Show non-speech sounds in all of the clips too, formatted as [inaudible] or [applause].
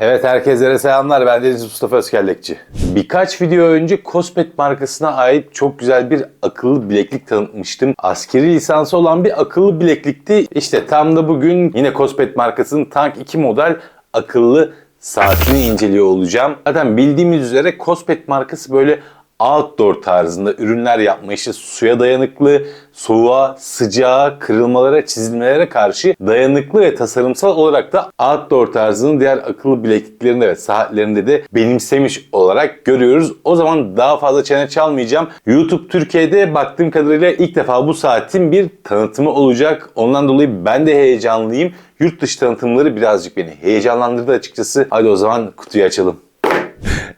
Evet herkese selamlar. Ben Deniz Mustafa Özkellekçi. Birkaç video önce Kospet markasına ait çok güzel bir akıllı bileklik tanıtmıştım. Askeri lisansı olan bir akıllı bileklikti. İşte tam da bugün yine Kospet markasının Tank 2 model akıllı saatini inceliyor olacağım. Zaten bildiğimiz üzere Kospet markası böyle outdoor tarzında ürünler yapma işte suya dayanıklı, soğuğa, sıcağa, kırılmalara, çizilmelere karşı dayanıklı ve tasarımsal olarak da outdoor tarzının diğer akıllı bilekliklerinde ve saatlerinde de benimsemiş olarak görüyoruz. O zaman daha fazla çene çalmayacağım. YouTube Türkiye'de baktığım kadarıyla ilk defa bu saatin bir tanıtımı olacak. Ondan dolayı ben de heyecanlıyım. Yurt dışı tanıtımları birazcık beni heyecanlandırdı açıkçası. Hadi o zaman kutuyu açalım.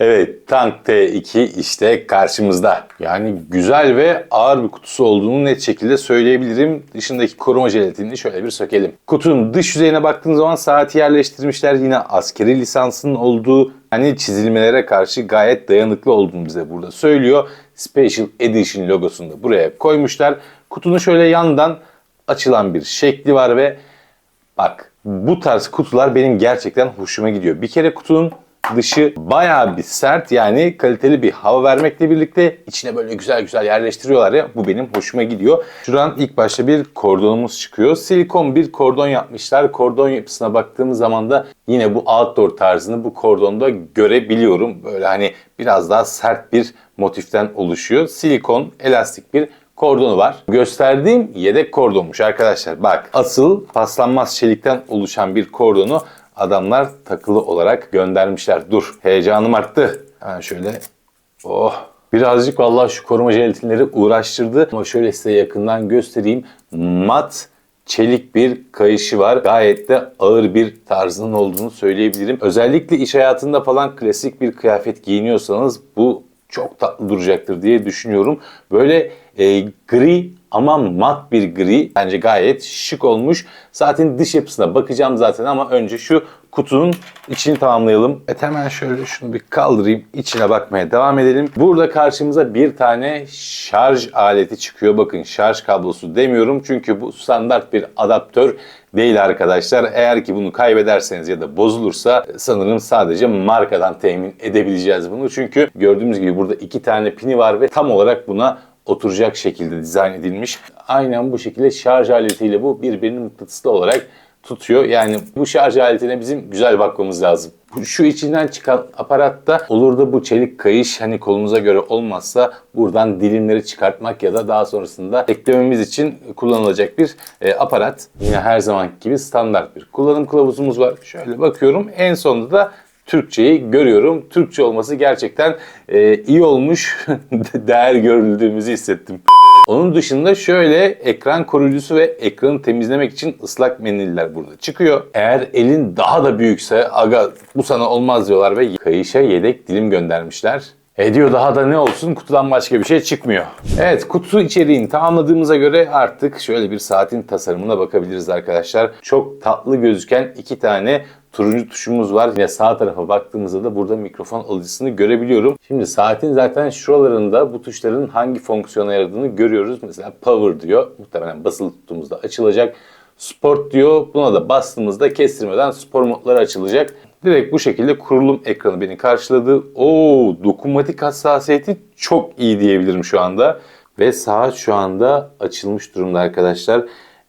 Evet Tank T2 işte karşımızda. Yani güzel ve ağır bir kutusu olduğunu net şekilde söyleyebilirim. Dışındaki koruma jelatinini şöyle bir sökelim. Kutunun dış yüzeyine baktığınız zaman saati yerleştirmişler. Yine askeri lisansının olduğu hani çizilmelere karşı gayet dayanıklı olduğunu bize burada söylüyor. Special Edition logosunu da buraya koymuşlar. Kutunun şöyle yandan açılan bir şekli var ve bak bu tarz kutular benim gerçekten hoşuma gidiyor. Bir kere kutunun dışı bayağı bir sert yani kaliteli bir hava vermekle birlikte içine böyle güzel güzel yerleştiriyorlar ya bu benim hoşuma gidiyor. Şuradan ilk başta bir kordonumuz çıkıyor. Silikon bir kordon yapmışlar. Kordon yapısına baktığımız zaman da yine bu outdoor tarzını bu kordonda görebiliyorum. Böyle hani biraz daha sert bir motiften oluşuyor. Silikon elastik bir kordonu var. Gösterdiğim yedek kordonmuş arkadaşlar. Bak asıl paslanmaz çelikten oluşan bir kordonu adamlar takılı olarak göndermişler. Dur heyecanım arttı. Hemen şöyle oh birazcık vallahi şu koruma jelatinleri uğraştırdı. Ama şöyle size yakından göstereyim. Mat çelik bir kayışı var. Gayet de ağır bir tarzının olduğunu söyleyebilirim. Özellikle iş hayatında falan klasik bir kıyafet giyiniyorsanız bu çok tatlı duracaktır diye düşünüyorum. Böyle e, gri ama mat bir gri. Bence gayet şık olmuş. Saatin dış yapısına bakacağım zaten ama önce şu kutunun içini tamamlayalım. Evet hemen şöyle şunu bir kaldırayım. İçine bakmaya devam edelim. Burada karşımıza bir tane şarj aleti çıkıyor. Bakın şarj kablosu demiyorum çünkü bu standart bir adaptör değil arkadaşlar. Eğer ki bunu kaybederseniz ya da bozulursa sanırım sadece markadan temin edebileceğiz bunu. Çünkü gördüğümüz gibi burada iki tane pini var ve tam olarak buna oturacak şekilde dizayn edilmiş. Aynen bu şekilde şarj aletiyle bu birbirini mıknatıslı olarak tutuyor. Yani bu şarj aletine bizim güzel bakmamız lazım. Şu içinden çıkan aparatta olur da bu çelik kayış hani kolumuza göre olmazsa buradan dilimleri çıkartmak ya da daha sonrasında eklememiz için kullanılacak bir e, aparat. Yine her zaman gibi standart bir kullanım kılavuzumuz var. Şöyle bakıyorum en sonunda da Türkçeyi görüyorum. Türkçe olması gerçekten e, iyi olmuş. [laughs] Değer görüldüğümüzü hissettim. Onun dışında şöyle ekran koruyucusu ve ekranı temizlemek için ıslak mendiller burada çıkıyor. Eğer elin daha da büyükse aga bu sana olmaz diyorlar ve kayışa yedek dilim göndermişler. Ediyor daha da ne olsun kutudan başka bir şey çıkmıyor. Evet kutu içeriğini tamamladığımıza göre artık şöyle bir saatin tasarımına bakabiliriz arkadaşlar. Çok tatlı gözüken iki tane turuncu tuşumuz var. Yine sağ tarafa baktığımızda da burada mikrofon alıcısını görebiliyorum. Şimdi saatin zaten şuralarında bu tuşların hangi fonksiyona yaradığını görüyoruz. Mesela power diyor. Muhtemelen basılı tuttuğumuzda açılacak. Sport diyor. Buna da bastığımızda kestirmeden spor modları açılacak. Direkt bu şekilde kurulum ekranı beni karşıladı. Oo, dokunmatik hassasiyeti çok iyi diyebilirim şu anda. Ve saat şu anda açılmış durumda arkadaşlar.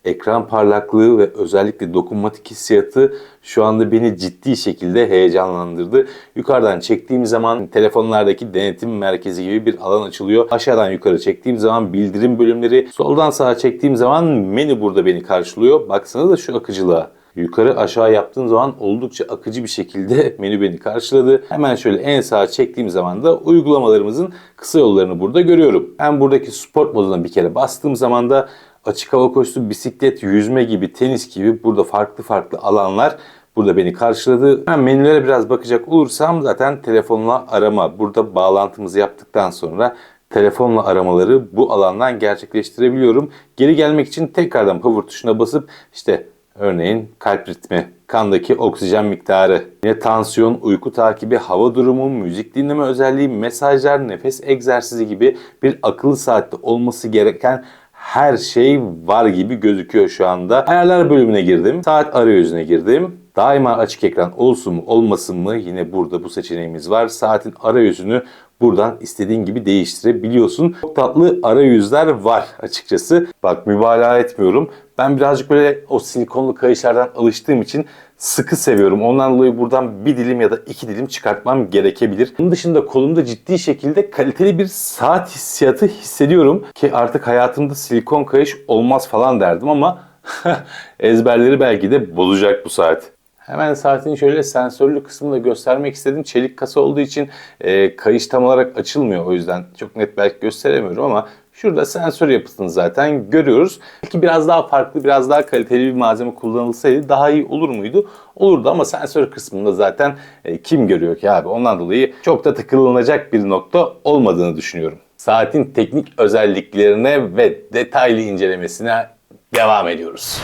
Ekran parlaklığı ve özellikle dokunmatik hissiyatı şu anda beni ciddi şekilde heyecanlandırdı. Yukarıdan çektiğim zaman telefonlardaki denetim merkezi gibi bir alan açılıyor. Aşağıdan yukarı çektiğim zaman bildirim bölümleri, soldan sağa çektiğim zaman menü burada beni karşılıyor. Baksanıza da şu akıcılığa. Yukarı aşağı yaptığım zaman oldukça akıcı bir şekilde [laughs] menü beni karşıladı. Hemen şöyle en sağa çektiğim zaman da uygulamalarımızın kısa yollarını burada görüyorum. Ben buradaki sport moduna bir kere bastığım zaman da açık hava koşusu, bisiklet, yüzme gibi, tenis gibi burada farklı farklı alanlar burada beni karşıladı. Hemen menülere biraz bakacak olursam zaten telefonla arama. Burada bağlantımızı yaptıktan sonra telefonla aramaları bu alandan gerçekleştirebiliyorum. Geri gelmek için tekrardan power tuşuna basıp işte örneğin kalp ritmi, kandaki oksijen miktarı, yine tansiyon, uyku takibi, hava durumu, müzik dinleme özelliği, mesajlar, nefes egzersizi gibi bir akıllı saatte olması gereken her şey var gibi gözüküyor şu anda. Ayarlar bölümüne girdim. Saat arayüzüne girdim. Daima açık ekran olsun mu olmasın mı yine burada bu seçeneğimiz var. Saatin arayüzünü buradan istediğin gibi değiştirebiliyorsun. Çok tatlı arayüzler var açıkçası. Bak mübalağa etmiyorum. Ben birazcık böyle o silikonlu kayışlardan alıştığım için sıkı seviyorum. Ondan dolayı buradan bir dilim ya da iki dilim çıkartmam gerekebilir. Bunun dışında kolumda ciddi şekilde kaliteli bir saat hissiyatı hissediyorum. Ki artık hayatımda silikon kayış olmaz falan derdim ama [laughs] ezberleri belki de bozacak bu saat. Hemen saatin şöyle sensörlü kısmını da göstermek istedim. Çelik kasa olduğu için e, kayış tam olarak açılmıyor. O yüzden çok net belki gösteremiyorum ama şurada sensör yapısını zaten görüyoruz. Belki biraz daha farklı, biraz daha kaliteli bir malzeme kullanılsaydı daha iyi olur muydu? Olurdu ama sensör kısmında zaten e, kim görüyor ki abi? Ondan dolayı çok da takılınacak bir nokta olmadığını düşünüyorum. Saatin teknik özelliklerine ve detaylı incelemesine devam ediyoruz.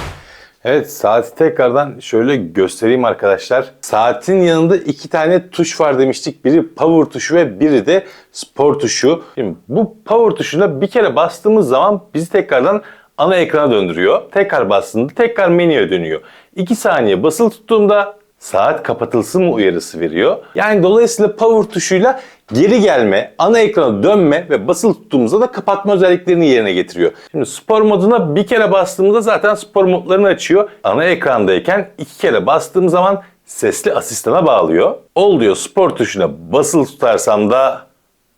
Evet saati tekrardan şöyle göstereyim arkadaşlar. Saatin yanında iki tane tuş var demiştik. Biri power tuşu ve biri de spor tuşu. Şimdi bu power tuşuna bir kere bastığımız zaman bizi tekrardan ana ekrana döndürüyor. Tekrar bastığında tekrar menüye dönüyor. 2 saniye basılı tuttuğumda saat kapatılsın mı uyarısı veriyor. Yani dolayısıyla power tuşuyla geri gelme, ana ekrana dönme ve basılı tuttuğumuzda da kapatma özelliklerini yerine getiriyor. Şimdi spor moduna bir kere bastığımızda zaten spor modlarını açıyor. Ana ekrandayken iki kere bastığım zaman sesli asistana bağlıyor. Ol diyor spor tuşuna basılı tutarsam da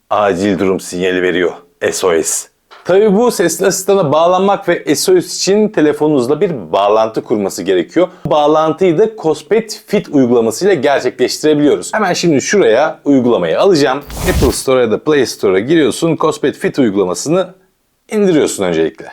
acil durum sinyali veriyor. SOS. Tabii bu sesli asistana bağlanmak ve SOS için telefonunuzla bir bağlantı kurması gerekiyor. Bu bağlantıyı da Cospet Fit uygulamasıyla gerçekleştirebiliyoruz. Hemen şimdi şuraya uygulamayı alacağım. Apple Store ya da Play Store'a giriyorsun. Cospet Fit uygulamasını indiriyorsun öncelikle.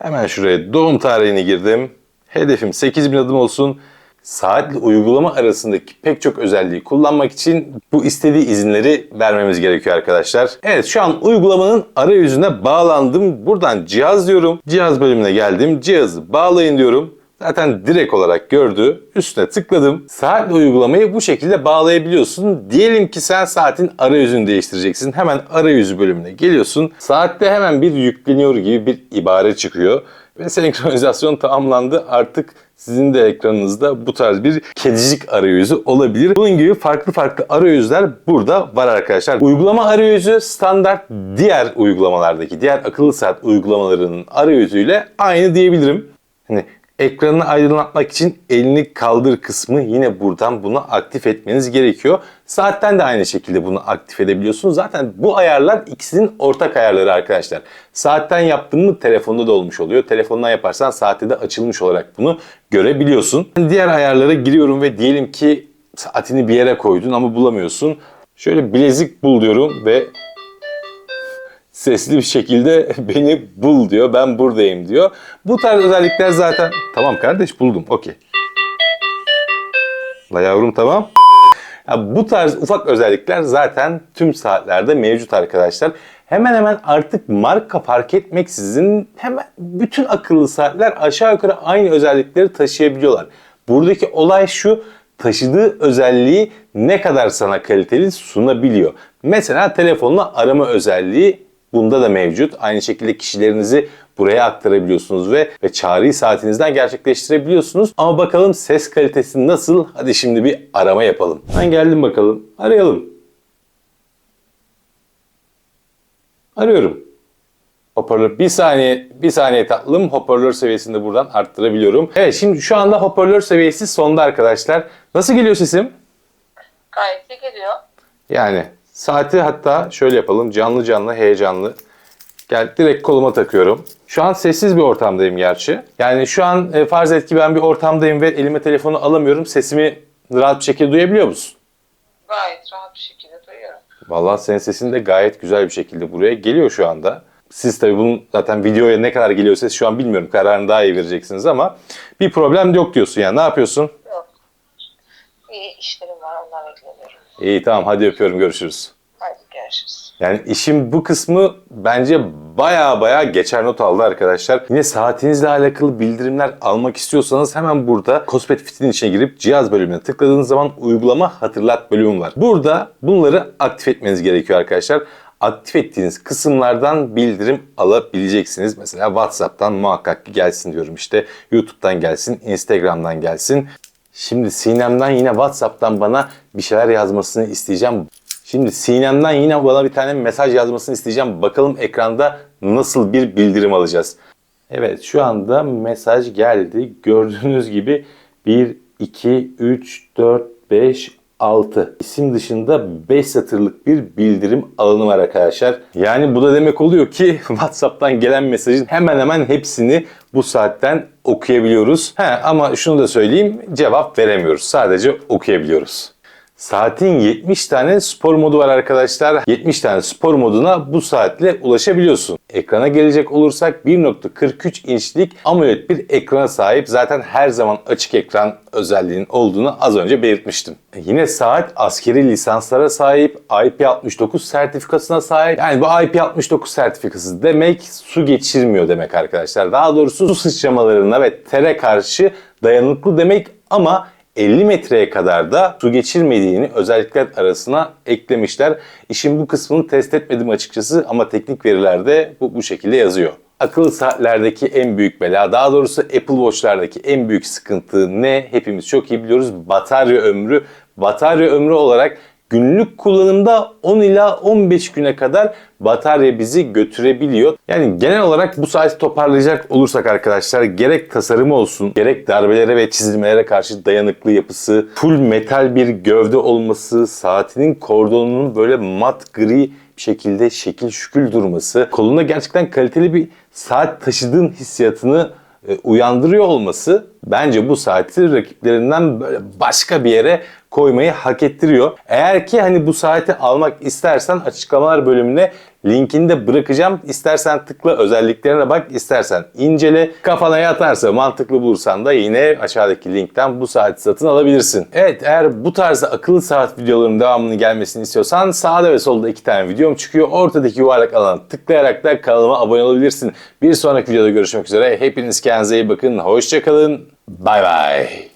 Hemen şuraya doğum tarihini girdim. Hedefim 8000 adım olsun. Saatle uygulama arasındaki pek çok özelliği kullanmak için bu istediği izinleri vermemiz gerekiyor arkadaşlar. Evet şu an uygulamanın arayüzüne bağlandım. Buradan cihaz diyorum. Cihaz bölümüne geldim. Cihazı bağlayın diyorum. Zaten direkt olarak gördü. Üstüne tıkladım. Saatle uygulamayı bu şekilde bağlayabiliyorsun. Diyelim ki sen saatin arayüzünü değiştireceksin. Hemen arayüzü bölümüne geliyorsun. Saatte hemen bir yükleniyor gibi bir ibare çıkıyor. Ve senkronizasyon tamamlandı. Artık sizin de ekranınızda bu tarz bir kedicik arayüzü olabilir. Bunun gibi farklı farklı arayüzler burada var arkadaşlar. Uygulama arayüzü standart diğer uygulamalardaki, diğer akıllı saat uygulamalarının arayüzüyle aynı diyebilirim. Hani ekranını aydınlatmak için elini kaldır kısmı yine buradan bunu aktif etmeniz gerekiyor. Saatten de aynı şekilde bunu aktif edebiliyorsunuz. Zaten bu ayarlar ikisinin ortak ayarları arkadaşlar. Saatten yaptığın mı telefonda da olmuş oluyor. Telefondan yaparsan saatte de açılmış olarak bunu görebiliyorsun. Diğer ayarlara giriyorum ve diyelim ki saatini bir yere koydun ama bulamıyorsun. Şöyle bilezik bul diyorum ve sesli bir şekilde [laughs] beni bul diyor. Ben buradayım diyor. Bu tarz özellikler zaten... Tamam kardeş buldum. Okey. La yavrum tamam. Ya bu tarz ufak özellikler zaten tüm saatlerde mevcut arkadaşlar. Hemen hemen artık marka fark etmeksizin hemen bütün akıllı saatler aşağı yukarı aynı özellikleri taşıyabiliyorlar. Buradaki olay şu taşıdığı özelliği ne kadar sana kaliteli sunabiliyor. Mesela telefonla arama özelliği bunda da mevcut. Aynı şekilde kişilerinizi buraya aktarabiliyorsunuz ve, ve çağrıyı saatinizden gerçekleştirebiliyorsunuz. Ama bakalım ses kalitesi nasıl? Hadi şimdi bir arama yapalım. Ben geldim bakalım. Arayalım. Arıyorum. Hoparlör bir saniye bir saniye tatlım hoparlör seviyesini de buradan arttırabiliyorum. Evet şimdi şu anda hoparlör seviyesi sonda arkadaşlar. Nasıl geliyor sesim? Gayet iyi geliyor. Yani saati hatta şöyle yapalım canlı canlı heyecanlı. Gel direkt koluma takıyorum. Şu an sessiz bir ortamdayım gerçi. Yani şu an e, farz et ki ben bir ortamdayım ve elime telefonu alamıyorum. Sesimi rahat bir şekilde duyabiliyor musun? Gayet rahat bir şekilde duyuyorum. Vallahi senin sesin de gayet güzel bir şekilde buraya geliyor şu anda. Siz tabii bunun zaten videoya ne kadar geliyor ses şu an bilmiyorum. Kararını daha iyi vereceksiniz ama bir problem yok diyorsun yani. Ne yapıyorsun? Yok. İyi işlerim. İyi tamam hadi öpüyorum görüşürüz. Hadi görüşürüz. Yani işin bu kısmı bence baya baya geçer not aldı arkadaşlar. Yine saatinizle alakalı bildirimler almak istiyorsanız hemen burada Cospet Fit'in içine girip cihaz bölümüne tıkladığınız zaman uygulama hatırlat bölümü var. Burada bunları aktif etmeniz gerekiyor arkadaşlar. Aktif ettiğiniz kısımlardan bildirim alabileceksiniz. Mesela WhatsApp'tan muhakkak ki gelsin diyorum işte. YouTube'dan gelsin, Instagram'dan gelsin. Şimdi Sinem'den yine WhatsApp'tan bana bir şeyler yazmasını isteyeceğim. Şimdi Sinem'den yine bana bir tane mesaj yazmasını isteyeceğim. Bakalım ekranda nasıl bir bildirim alacağız. Evet şu anda mesaj geldi. Gördüğünüz gibi 1, 2, 3, 4, 5, 6. İsim dışında 5 satırlık bir bildirim alanı var arkadaşlar. Yani bu da demek oluyor ki [laughs] WhatsApp'tan gelen mesajın hemen hemen hepsini bu saatten okuyabiliyoruz. He, ama şunu da söyleyeyim cevap veremiyoruz. Sadece okuyabiliyoruz. Saatin 70 tane spor modu var arkadaşlar. 70 tane spor moduna bu saatle ulaşabiliyorsun. Ekrana gelecek olursak 1.43 inçlik AMOLED bir ekrana sahip. Zaten her zaman açık ekran özelliğinin olduğunu az önce belirtmiştim. Yine saat askeri lisanslara sahip, IP69 sertifikasına sahip. Yani bu IP69 sertifikası demek su geçirmiyor demek arkadaşlar. Daha doğrusu su sıçramalarına ve tere karşı dayanıklı demek ama 50 metreye kadar da su geçirmediğini özellikler arasına eklemişler. İşin bu kısmını test etmedim açıkçası ama teknik verilerde bu, bu şekilde yazıyor. Akıllı saatlerdeki en büyük bela, daha doğrusu Apple Watch'lardaki en büyük sıkıntı ne? Hepimiz çok iyi biliyoruz. Batarya ömrü. Batarya ömrü olarak günlük kullanımda 10 ila 15 güne kadar batarya bizi götürebiliyor. Yani genel olarak bu saati toparlayacak olursak arkadaşlar gerek tasarımı olsun, gerek darbelere ve çizilmelere karşı dayanıklı yapısı, full metal bir gövde olması, saatinin kordonunun böyle mat gri şekilde şekil şükül durması, kolunda gerçekten kaliteli bir saat taşıdığın hissiyatını uyandırıyor olması bence bu saati rakiplerinden böyle başka bir yere koymayı hak ettiriyor. Eğer ki hani bu saati almak istersen açıklamalar bölümüne linkini de bırakacağım. İstersen tıkla özelliklerine bak, istersen incele. Kafana yatarsa mantıklı bulursan da yine aşağıdaki linkten bu saati satın alabilirsin. Evet eğer bu tarzda akıllı saat videolarının devamını gelmesini istiyorsan sağda ve solda iki tane videom çıkıyor. Ortadaki yuvarlak alana tıklayarak da kanalıma abone olabilirsin. Bir sonraki videoda görüşmek üzere. Hepiniz kendinize iyi bakın. Hoşçakalın. Bay bay.